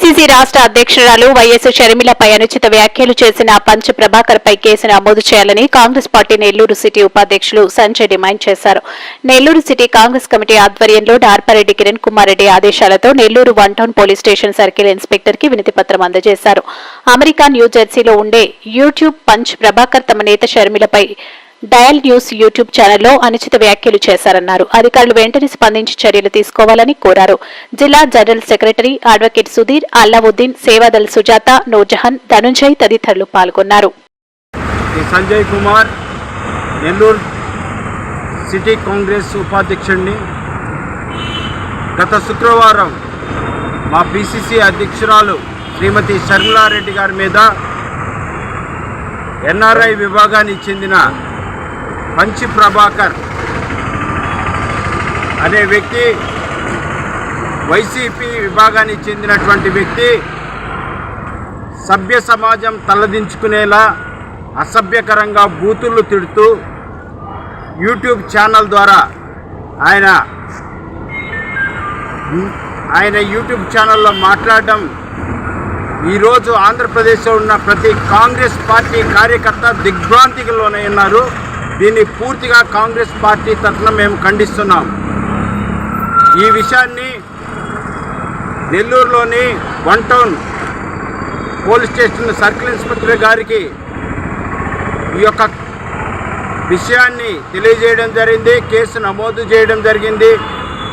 PCC రాష్ట్ర అధ్యక్షురాలు YS షర్మిలపై అనుచిత వ్యాఖ్యలు చేసిన పంచ్ ప్రభాకర్ పై కేసు నమోదు చేయాలని కాంగ్రెస్ పార్టీ నెల్లూరు సిటీ ఉపాధ్యక్షులు సంజయ్ డిమాండ్ చేశారు. నెల్లూరు సిటీ కాంగ్రెస్ కమిటీ ఆధ్వర్యంలో డార్పారెడ్డి కిరణ్ కుమార్ రెడ్డి ఆదేశాలతో Nellore one town police station circle ఇన్స్పెక్టర్కి వినతి పత్రం అందజేశారు. అమెరికా న్యూజెర్సీలో ఉండే యూట్యూబ్ పంచ్ ప్రభాకర్ తమ నేత షర్మిలపై డయల్ న్యూస్ యూట్యూబ్ ఛానల్లో అనుచిత వ్యాఖ్యలు చేశారన్నారు. అధికారులు వెంటనే స్పందించి చర్యలు తీసుకోవాలని కోరారు. జిల్లా general secretary advocate Sudheer Allauddin Sevadal Sujatha Noorjahan Dhanunjay తదితరులు పాల్గొన్నారు. సంజయ్ కుమార్ నెల్లూరు సిటీ కాంగ్రెస్ ఉపాధ్యక్షుడిని గత శుక్రవారం మా పిసిసి అధ్యక్షురాలు శ్రీమతి శర్మిలారెడ్డి గారి మీద ఎన్ఆర్ఐ విభాగానికి చెందిన పంచి ప్రభాకర్ అనే వ్యక్తి వైసీపీ విభాగానికి చెందినటువంటి వ్యక్తి సభ్య సమాజం తలదించుకునేలా అసభ్యకరంగా బూతులు తిడుతూ యూట్యూబ్ ఛానల్ ద్వారా ఆయన ఆయన యూట్యూబ్ ఛానల్లో మాట్లాడడం ఈరోజు ఆంధ్రప్రదేశ్లో ఉన్న ప్రతి కాంగ్రెస్ పార్టీ కార్యకర్త దిగ్భ్రాంతికి లోనై ఉన్నారు. దీన్ని పూర్తిగా కాంగ్రెస్ పార్టీ తరఫున మేము ఖండిస్తున్నాం. ఈ విషయాన్ని నెల్లూరులోని one town police station circle inspector గారికి ఈ యొక్క విషయాన్ని తెలియజేయడం జరిగింది కేసు నమోదు చేయడం జరిగింది.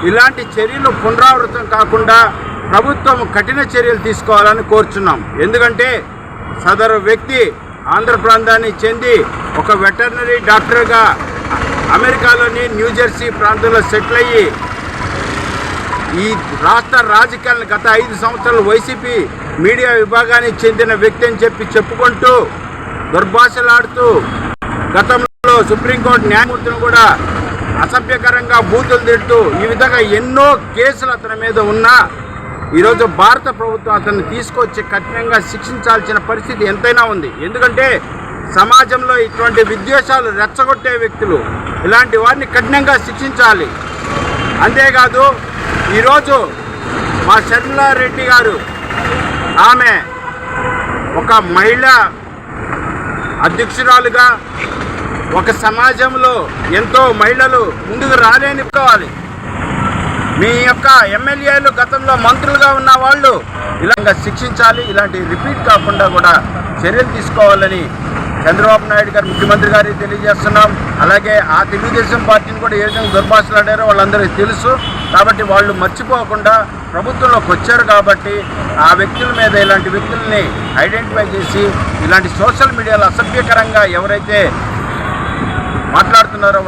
ఇలాంటి చర్యలు పునరావృతం కాకుండా ప్రభుత్వం కఠిన చర్యలు తీసుకోవాలని కోరుచున్నాం. ఎందుకంటే సదరు వ్యక్తి ఆంధ్ర ప్రాంతానికి చెంది ఒక వెటర్నరీ డాక్టర్గా అమెరికాలోని న్యూజెర్సీ ప్రాంతంలో సెటిల్ అయ్యి ఈ రాష్ట్ర రాజకీయాలను గత ఐదు సంవత్సరాలు వైసీపీ మీడియా విభాగానికి చెందిన వ్యక్తి అని చెప్పి చెప్పుకుంటూ దుర్భాషలాడుతూ గతంలో సుప్రీంకోర్టు న్యాయమూర్తిని కూడా అసభ్యకరంగా బూతులు తిడుతూ ఈ విధంగా ఎన్నో కేసులు అతని మీద ఉన్నా ఈరోజు భారత ప్రభుత్వం అతన్ని తీసుకొచ్చి కఠినంగా శిక్షించాల్సిన పరిస్థితి ఎంతైనా ఉంది. ఎందుకంటే సమాజంలో ఇటువంటి విద్వేషాలు రెచ్చగొట్టే వ్యక్తులు ఇలాంటి వారిని కఠినంగా శిక్షించాలి. అంతేకాదు ఈరోజు మా షర్మిలారెడ్డి గారు ఆమె ఒక మహిళ అధ్యక్షురాలుగా ఒక సమాజంలో ఎంతో మహిళలు ముందుకు రాలేనిపోవాలి మీ యొక్క ఎమ్మెల్యేలు గతంలో మంత్రులుగా ఉన్న వాళ్ళు ఇలాగా శిక్షించాలి ఇలాంటి రిపీట్ కాకుండా కూడా చర్యలు తీసుకోవాలని చంద్రబాబు నాయుడు గారు ముఖ్యమంత్రి గారికి తెలియజేస్తున్నాం. అలాగే ఆ తెలుగుదేశం పార్టీని కూడా ఏ విధంగా దుర్భాషలాడారో వాళ్ళందరికీ తెలుసు. కాబట్టి వాళ్ళు మర్చిపోకుండా ప్రభుత్వంలోకి వచ్చారు కాబట్టి ఆ వ్యక్తుల మీద ఇలాంటి వ్యక్తుల్ని ఐడెంటిఫై చేసి ఇలాంటి సోషల్ మీడియాలో అసభ్యకరంగా ఎవరైతే మాట్లాడుతున్నారో